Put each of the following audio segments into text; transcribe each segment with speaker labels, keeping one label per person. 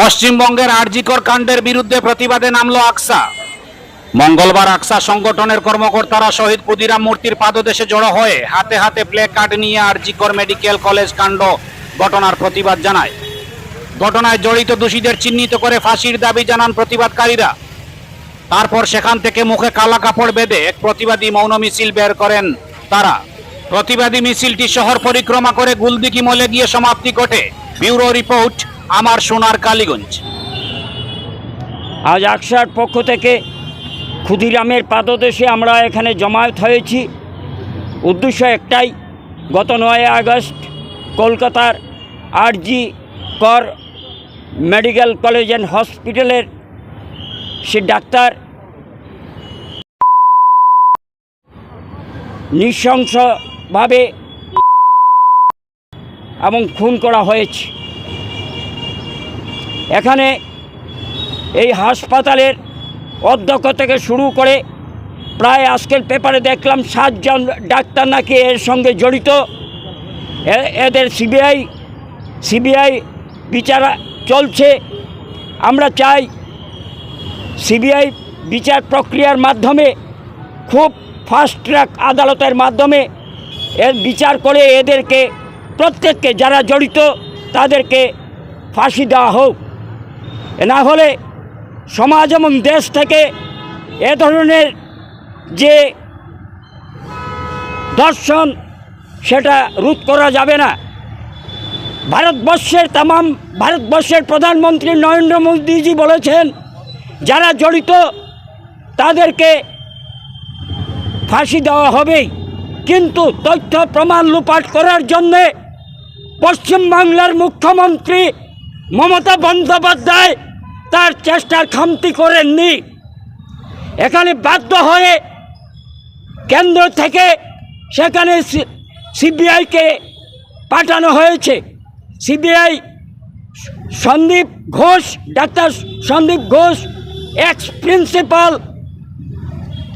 Speaker 1: পশ্চিমবঙ্গের আরজিকর কাণ্ডের বিরুদ্ধে প্রতিবাদে নামলো আকসা। মঙ্গলবার আকসা সংগঠনের কর্মকর্তারা শহীদ ক্ষুদিরাম মূর্তির পাদদেশে জড়ো হয়ে হাতে হাতে প্লে কার্ড নিয়ে আরজিকর মেডিকেল কলেজ কাণ্ড ঘটনার প্রতিবাদ জানায়। ঘটনায় জড়িত দোষীদের চিহ্নিত করে ফাঁসির দাবি জানান প্রতিবাদকারীরা। তারপর সেখান থেকে মুখে কালা কাপড় বেঁধে এক প্রতিবাদী মৌন মিছিল বের করেন তারা। প্রতিবাদী মিছিলটি শহর পরিক্রমা করে গুলদিকি মলে গিয়ে সমাপ্তি ঘটে। ব্যুরো রিপোর্ট আমার সোনার কালীগঞ্জ।
Speaker 2: আজ আকসার পক্ষ থেকে ক্ষুদিরামের পাদদেশে আমরা এখানে জমায়েত হয়েছি। উদ্দেশ্য একটাই, গত নয় আগস্ট কলকাতার আরজি কর মেডিকেল কলেজ অ্যান্ড হসপিটালের সে ডাক্তার নৃশংসভাবে এবং খুন করা হয়েছে। এখানে এই হাসপাতালের অধ্যক্ষ থেকে শুরু করে প্রায় আজকের পেপারে দেখলাম সাতজন ডাক্তার নাকি এর সঙ্গে জড়িত। এদের সিবিআই সিবিআই বিচার চলছে। আমরা চাই সিবিআই বিচার প্রক্রিয়ার মাধ্যমে, খুব ফাস্ট ট্র্যাক আদালতের মাধ্যমে এর বিচার করে এদেরকে, প্রত্যেককে যারা জড়িত, তাদেরকে ফাঁসি দেওয়া হোক। না হলে সমাজ এবং দেশ থেকে এ ধরনের যে দর্শন, সেটা রোধ করা যাবে না। ভারতবর্ষের তামাম, ভারতবর্ষের প্রধানমন্ত্রী নরেন্দ্র মোদীজি বলেছেন, যারা জড়িত, তাদেরকে ফাঁসি দেওয়া হবেই। কিন্তু তথ্য প্রমাণ লুপাট করার জন্যে পশ্চিমবাংলার মুখ্যমন্ত্রী মমতা বন্দ্যোপাধ্যায় তার চেষ্টার খামতি করেননি। এখানে বাধ্য হয়ে কেন্দ্র থেকে সেখানে সিবিআইকে পাঠানো হয়েছে। CBI Sandeep Ghosh, doctor Sandeep Ghosh ex principal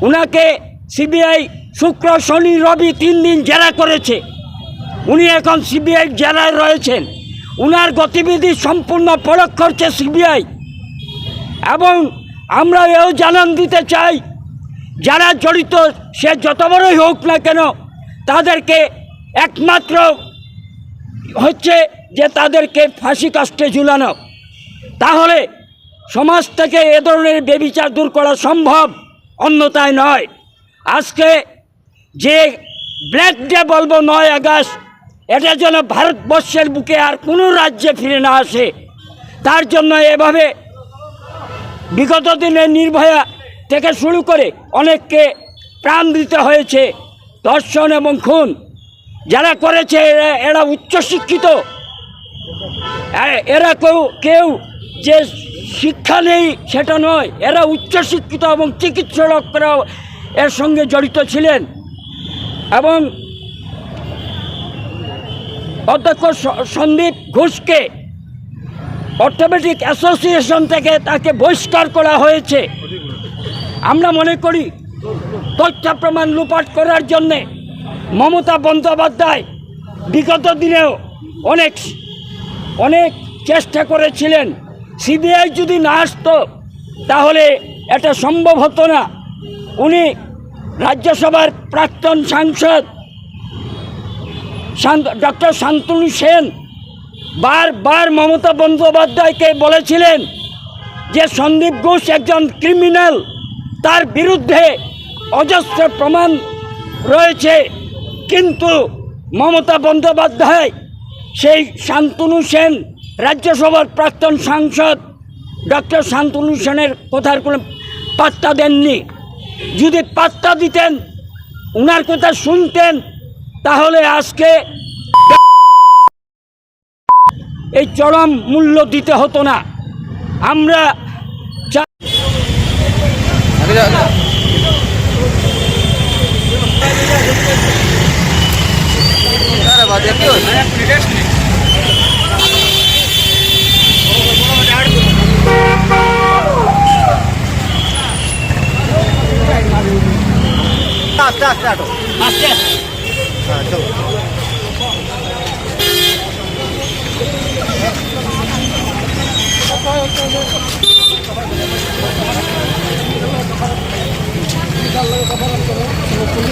Speaker 2: উনাকে সিবিআই শুক্র, শনি, রবি তিন দিন জেরা করেছে। উনি এখন সিবিআই জেলায় রয়েছেন। উনার গতিবিধি সম্পূর্ণ পরখ করছে সিবিআই। এবং আমরা এও জানান দিতে চাই, যারা জড়িত, সে যত বড়ই হোক না কেন, তাদেরকে একমাত্র হচ্ছে যে তাদেরকে ফাঁসি কাস্টে ঝুলানো। তাহলে সমাজ থেকে এ ধরনের বেবিচার দূর করা সম্ভব, অন্যতায় নয়। আজকে যে ব্ল্যাক ডে বলব নয় আগস্ট, এটা যেন ভারতবর্ষের বুকে আর কোনো রাজ্যে ফিরে না আসে, তার জন্য এভাবে বিগত দিনে নির্ভয়া থেকে শুরু করে অনেককে প্রাণ দিতে হয়েছে ধর্ষণ এবং খুন। যারা করেছে, এরা এরা উচ্চশিক্ষিত। এরা কেউ কেউ যে শিক্ষা নেই সেটা নয়, এরা উচ্চশিক্ষিত এবং চিকিৎসকরাও এর সঙ্গে জড়িত ছিলেন। এবং অধ্যক্ষ সন্দীপ ঘোষকে অর্থোপেডিক অ্যাসোসিয়েশন থেকে তাকে বহিষ্কার করা হয়েছে। আমরা মনে করি, তথ্য প্রমাণ লুপাট করার জন্যে মমতা বন্দ্যোপাধ্যায় বিগত দিনেও অনেক অনেক চেষ্টা করেছিলেন। সিবিআই যদি না আসতো, তাহলে এটা সম্ভব হতো না। উনি রাজ্যসভার প্রাক্তন সাংসদ ডক্টর শান্তনু সেন বারবার মমতা বন্দ্যোপাধ্যায়কে বলেছিলেন যে সন্দীপ ঘোষ একজন ক্রিমিনাল তার বিরুদ্ধে অজস্র প্রমাণ রয়েছে। কিন্তু মমতা বন্দ্যোপাধ্যায়, সেই শান্তনু সেন, রাজ্যসভার প্রাক্তন সাংসদ ডক্টর শান্তনু সেনের কথার কোনো পাত্তা দেননি। যদি পাত্তা দিতেন, উনার কথা শুনতেন, তাহলে আজকে এই চরম মূল্য দিতে হতো না। আমরা
Speaker 3: আস্তে আস্তে
Speaker 2: আস্তে